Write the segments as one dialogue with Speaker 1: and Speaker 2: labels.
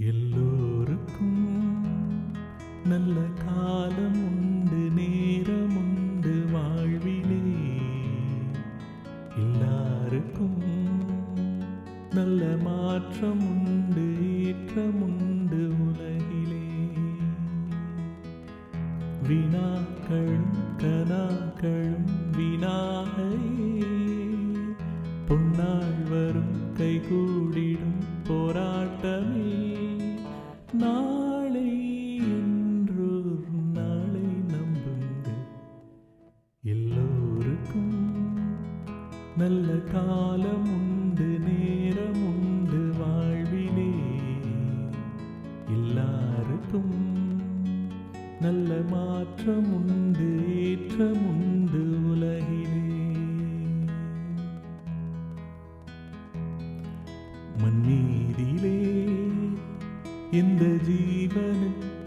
Speaker 1: எல்லோருக்கும் நல்ல காலம் உண்டு நேரம் உண்டு வாழ்விலே. எல்லாருக்கும் நல்ல மாற்றம் உண்டு ஏற்றம் உண்டு உலகிலே. வினாக்கள் கனாக்களும் நல்ல காலம் உண்டு நேரம் உண்டு வாழ்விலே. எல்லாருக்கும் நல்ல மாற்றம் உண்டு ஏற்றம் உண்டு உலகிலே. மண்ணீரிலே எந்த ஜீவனுக்கு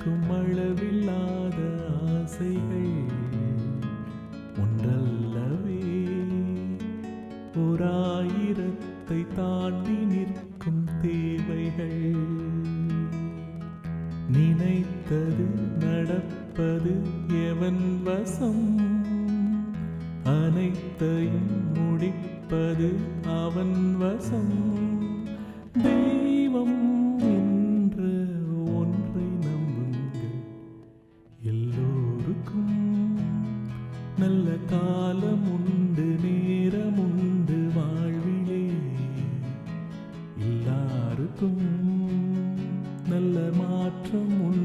Speaker 1: ஓராயிரத்தை தாண்டி நிற்கும் தேவைகள். நினைத்தது நடப்பது எவன் வசம்? அனைத்தையும் முடிப்பது அவன் வசம். தெய்வம் என்ற ஒன்றை நம்புங்கள். நல்ல காலம் உண்டு நீ இருக்கும் நல்ல மாற்றம் உண்டு